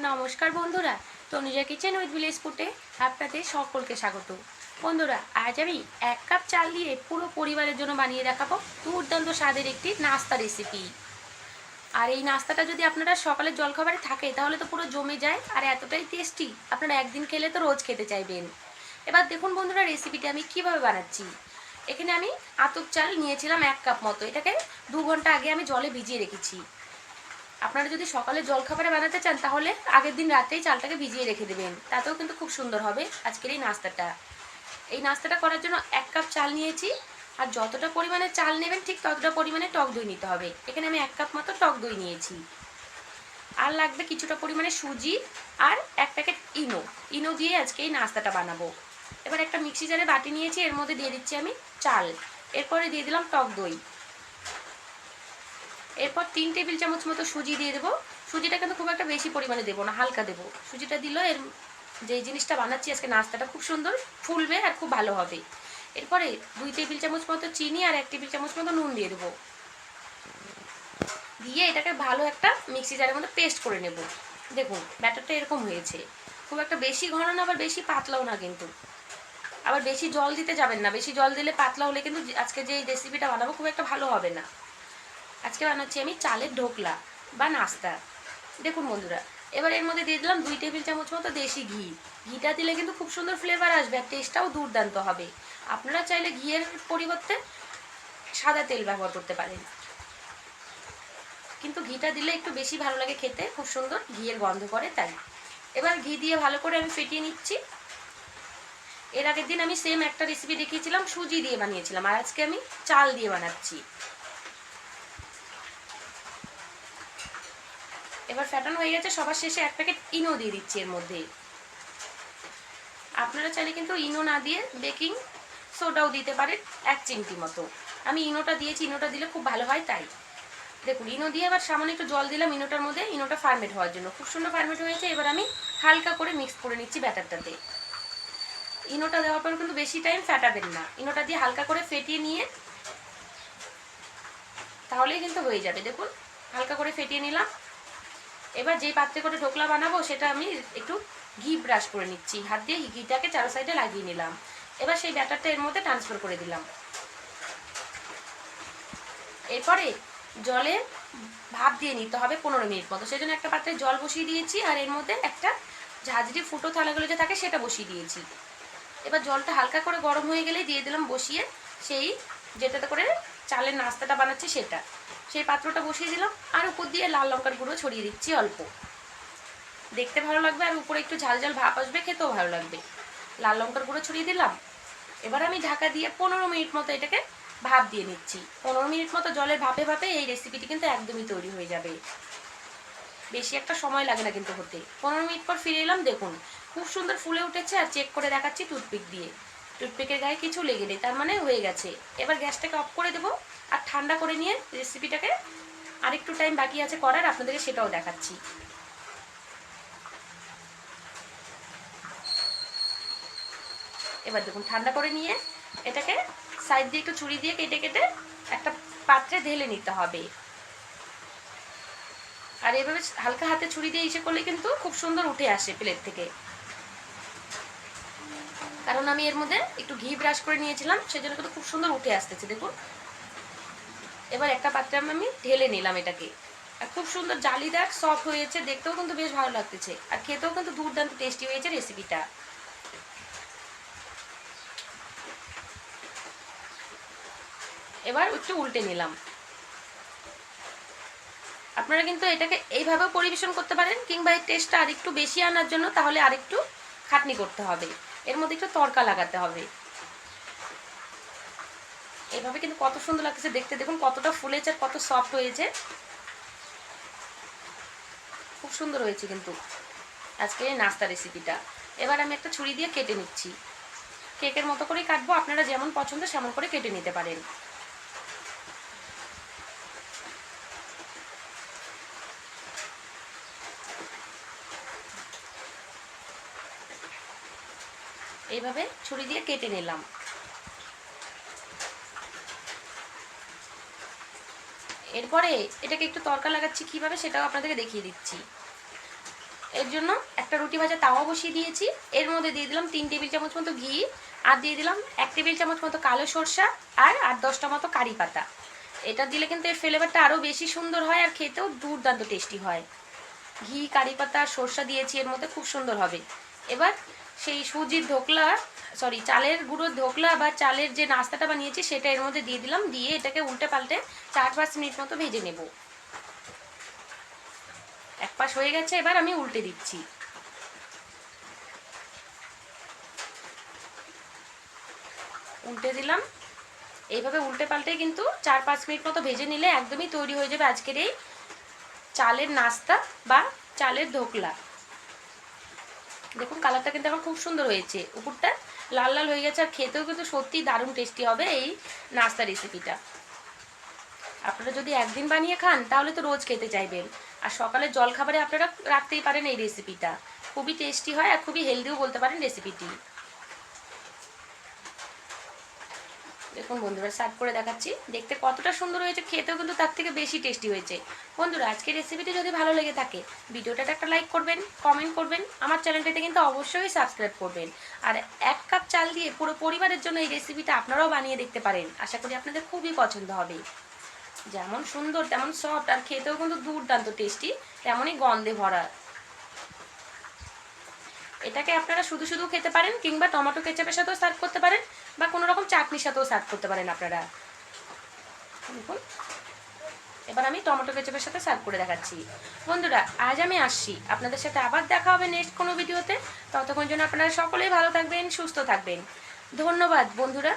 নমস্কার বন্ধুরা, Tanuja kitchen with village ফুটে আপনাদের সকলকে স্বাগত। বন্ধুরা, আজ আমি এক কাপ চাল দিয়ে পুরো পরিবারের জন্য বানিয়ে দেখাবো দুর্দান্ত স্বাদের একটি নাস্তা রেসিপি আর এই নাস্তাটা যদি আপনারা সকালের জলখাবারে থাকে, তাহলে তো পুরো জমে যায় আর এতটাই টেস্টি আপনারা একদিন খেলে তো রোজ খেতে চাইবেন। এবার দেখুন বন্ধুরা রেসিপিটা আমি কীভাবে বানাচ্ছি। এখানে আমি আতপ চাল নিয়েছিলাম এক কাপ মতো, এটাকে দু ঘণ্টা আগে আমি জলে ভিজিয়ে রেখেছি। আপনারা যদি সকালে জলখাবারে বানাতে চান, তাহলে আগের দিন রাতেই চালটাকে ভিজিয়ে রেখে দেবেন। তাতেও কিন্তু খুব সুন্দর হবে আজকের এই নাস্তাটা। এই নাস্তাটা করার জন্য এক কাপ চাল নিয়েছি, আর যতটা পরিমাণে চাল নেবেন ঠিক ততটা পরিমাণে টক দই নিতে হবে। এখানে আমি এক কাপ মতো টক দই নিয়েছি। আর লাগবে কিছুটা পরিমাণে সুজি আর এক প্যাকেট ইনো। ইনো দিয়ে আজকে এই নাস্তাটা বানাবো। এবার একটা মিক্সি জারে বাটি নিয়েছি, এর মধ্যে দিয়ে দিচ্ছি আমি চাল। এরপরে দিয়ে দিলাম টক দই। এরপর তিন টেবিল চামচ মতো সুজি দিয়ে দেবো। সুজিটা কিন্তু খুব একটা বেশি পরিমাণে দেবো না, হালকা দেবো। সুজিটা দিলে, এর যে জিনিসটা বানাচ্ছি, আজকে নাস্তাটা খুব সুন্দর, ফুলবে আর খুব ভালো হবে। এরপরে দুই টেবিল চামচ মতো চিনি আর এক টেবিল চামচ মতো নুন দিয়ে দেবো। দিয়ে এটাকে ভালো একটা মিক্সি জারের মধ্যে পেস্ট করে নেব। দেখুন, ব্যাটারটা এরকম হয়েছে। খুব একটা বেশি ঘন না, আবার বেশি পাতলাও না কিন্তু। আবার বেশি জল দিতে যাবেন না, বেশি জল দিলে পাতলা হলে কিন্তু আজকে যে রেসিপিটা বানাবো, খুব একটা ভালো হবে না। আজকে বানাচ্ছি আমি চালের ঢোকলা বা নাস্তা। দেখুন বন্ধুরা, এবার এর মধ্যে দিয়ে দিলাম দুই টেবিল চামচ মতো দেশি ঘি। ঘিটা দিলে কিন্তু খুব সুন্দর ফ্লেভার আসবে আর টেস্টটাও দুর্দান্ত হবে। আপনারা চাইলে ঘিয়ের পরিবর্তে সাদা তেল ব্যবহার করতে পারেন। কিন্তু ঘিটা দিলে একটু বেশি ভালো লাগে খেতে, খুব সুন্দর ঘিয়ের গন্ধ করে তাই। এবার ঘি দিয়ে ভালো করে আমি ফেটিয়ে নিচ্ছি। এর আগের দিন আমি সেম একটা রেসিপি দেখিয়েছিলাম, সুজি দিয়ে বানিয়েছিলাম। আর আজকে আমি চাল দিয়ে বানাচ্ছি। এবার ফ্যাটানো হয়ে গেছে, সবার শেষে এক প্যাকেট ইনো দিয়ে দিচ্ছি এর মধ্যে। আপনারা চাইলে কিন্তু ইনো না দিয়ে বেকিং সোডাও দিতে পারেন এক চিমটি মতো। আমি ইনোটা দিয়েছি, ইনোটা দিলে খুব ভালো হয় তাই। দেখুন, ইনো দিয়ে এবার সামান্য একটু জল দিলাম ইনোটার মধ্যে, ইনোটা ফার্মেট হওয়ার জন্য। খুব সুন্দর ফার্মেট হয়েছে, এবার আমি হালকা করে মিক্স করে নিচ্ছি ব্যাটারটাতে। ইনোটা দেওয়ার পর কিন্তু বেশি টাইম ফ্যাটাবেন না। ইনোটা দিয়ে হালকা করে ফেটিয়ে নিয়ে, তাহলেই কিন্তু হয়ে যাবে। দেখুন, হালকা করে ফেটিয়ে নিলাম। এবার যেই পাত্রে করে ঢোকলা বানাবো, সেটা আমি একটু ঘি ব্রাশ করে নিচ্ছি। হাত দিয়ে ঘিটাকে চারো সাইডে লাগিয়ে নিলাম। এবার সেই ব্যাটারটা এর মধ্যে ট্রান্সফার করে দিলাম। এরপরে জলে ভাপ দিয়ে নিতে হবে পনেরো মিনিট মতো। সেই জন্য একটা পাত্রে জল বসিয়ে দিয়েছি, আর এর মধ্যে একটা ঝাঁঝরি ফুটো থালাগুলো যে থাকে, সেটা বসিয়ে দিয়েছি। এবার জলটা হালকা করে গরম হয়ে গেলে দিয়ে দিলাম বসিয়ে সেই যেটাতে করে চালের নাস্তাটা বানাচ্ছি, সেটা। সেই পাত্রটা বসিয়ে দিলাম আর উপর দিয়ে লাল লঙ্কার গুঁড়ো ছড়িয়ে দিচ্ছি অল্প। দেখতে ভালো লাগবে আর উপরে একটু ঝাল ঝাল ভাপ আসবে, খেতেও ভালো লাগবে। লাল লঙ্কার গুঁড়ো ছড়িয়ে দিলাম। এবার আমি ঢাকা দিয়ে পনেরো মিনিট মতো এটাকে ভাপ দিয়ে নিচ্ছি। পনেরো মিনিট মতো জলের ভাপে ভাপে এই রেসিপিটি কিন্তু একদমই তৈরি হয়ে যাবে। বেশি একটা সময় লাগে না কিন্তু হতে। পনেরো মিনিট পর ফিরে এলাম, দেখুন, খুব সুন্দর ফুলে উঠেছে আর চেক করে দেখাচ্ছি টুথপিক দিয়ে। টুথপিকের গায়ে কিছু লেগে নেই, তার মানে হয়ে গেছে। এবার গ্যাসটাকে অফ করে দেবো। আর ঠান্ডা করে নিয়ে রেসিপিটাকে আরেকটু টাইম বাকি আছে করার, আপনাদেরকে সেটাও দেখাচ্ছি। এবার দেখুন, ঠান্ডা করে নিয়ে এটাকে সাইড দিয়ে একটু ছুরি দিয়ে কেটে কেটে একটা পাত্রে ঢেলে নিতে হবে। আর এভাবে হালকা হাতে ছুরি দিয়ে ইসে করলে কিন্তু খুব সুন্দর উঠে আসে প্লেট থেকে। কারণ আমি এর মধ্যে একটু ঘি ব্রাশ করে নিয়েছিলাম, সেজন্য কিন্তু খুব সুন্দর উঠে আসতেছে, দেখুন। এবার একটা পাত্রে আমি ঢেলে নিলাম এটাকে। আর খুব সুন্দর জালিদার সফট হয়েছে, দেখতেও কিন্তু বেশ ভালো লাগতেছে। আর খেতেও কিন্তু দুর্দান্ত টেস্টি হয়েছে রেসিপিটা এবার একটু উল্টে নিলাম। আপনারা কিন্তু এটাকে এইভাবেও পরিবেশন করতে পারেন, কিংবা এই টেস্টটা আরেকটু বেশি আনার জন্য তাহলে আরেকটু খাটনি করতে হবে। এর মধ্যে একটু তড়কা লাগাতে হবে। এইভাবে কিন্তু কত সুন্দর লাগছে দেখতে। দেখুন কতটা ফুলেছে আর কত সফট হয়েছে। খুব সুন্দর হয়েছে কিন্তু আজকে নাস্তা রেসিপিটা এবার আমি একটা ছুরি দিয়ে কেটে নিচ্ছি। কেকের মতো করেই কাটবো, আপনারা যেমন পছন্দ সেমন করে কেটে নিতে পারেন। এইভাবে ছুরি দিয়ে কেটে নিলাম। এরপরে এটাকে একটু তরকা লাগাচ্ছি কীভাবে সেটাও আপনাদেরকে দেখিয়ে দিচ্ছি। এর জন্য একটা রুটি ভাজা তাওয়া বসিয়ে দিয়েছি। এর মধ্যে দিয়ে দিলাম তিন টেবিল চামচ মতো ঘি আর দিয়ে দিলাম এক টেবিল চামচ মতো কালো সরষা আর আট দশটা মতো কারি পাতা। এটা দিলে কিন্তু এর ফ্লেভারটা আরও বেশি সুন্দর হয় আর খেতেও দুর্দান্ত টেস্টি হয়। ঘি, কারি পাতা, সর্ষা দিয়েছি এর মধ্যে খুব সুন্দর হবে। এবার সেই সুজির ধোকলা সরি চালের গুঁড়োর ধোকলা বা চালের যে নাস্তাটা বানিয়েছি, সেটা এর মধ্যে দিয়ে দিলাম। দিয়ে এটাকে উল্টে পাল্টে চার পাঁচ মিনিট মতো ভেজে নেব। এক পাশ হয়ে গেছে, এবার আমি উল্টে দিচ্ছি। উল্টে দিলাম। এইভাবে উল্টে পাল্টে কিন্তু চার পাঁচ মিনিট মতো ভেজে নিলে একদমই তৈরি হয়ে যাবে আজকের এই চালের নাস্তা বা চালের ধোকলা দেখুন কালারটা কিন্তু আমার খুব সুন্দর হয়েছে। উপরটা লাল লাল হয়ে গেছে, আর খেতেও কিন্তু সত্যি দারুণ টেস্টি হবে এই নাস্তা রেসিপিটা আপনারা যদি একদিন বানিয়ে খান, তাহলে তো রোজ খেতে চাইবেন। আর সকালের জলখাবারে আপনারা রাখতেই পারেন এই রেসিপিটা খুবই টেস্টি হয় আর খুবই হেলদিও বলতে পারেন রেসিপিটি দেখুন বন্ধুরা, সার্ভ করে দেখাচ্ছি। দেখতে কতটা সুন্দর হয়েছে, খেতেও কিন্তু তার থেকে বেশি টেস্টি হয়েছে। বন্ধুরা, আজকের রেসিপিটি যদি ভালো লেগে থাকে, ভিডিওটাতে একটা লাইক করবেন কমেন্ট করবেন, আমার চ্যানেলটাতে কিন্তু অবশ্যই সাবস্ক্রাইব করবেন। আর এক কাপ চাল দিয়ে পুরো পরিবারের জন্য এই রেসিপিটা আপনারাও বানিয়ে দেখতে পারেন। আশা করি আপনাদের খুবই পছন্দ হবে। যেমন সুন্দর, তেমন সফট আর খেতেও কিন্তু দুর্দান্ত টেস্টি তেমনই গন্ধে ভরা। এটাকে আপনারা শুধু শুধু খেতে পারেন, কিংবা টমেটো কেচাপের সাথেও সার্ভ করতে পারেন। বা কোনো রকম চাটনির সাথেও সার্ভ করতে পারেন আপনারা। দেখুন। এবার আমি টমেটো কেচাপের সাথে সার্ভ করে দেখাচ্ছি। বন্ধুরা, আজ আমি আসছি। আপনাদের সাথে আবার দেখা হবে নেক্সট কোনো ভিডিওতে ততক্ষণ জন্য আপনারা সকলেই ভালো থাকবেন, সুস্থ থাকবেন। ধন্যবাদ, বন্ধুরা।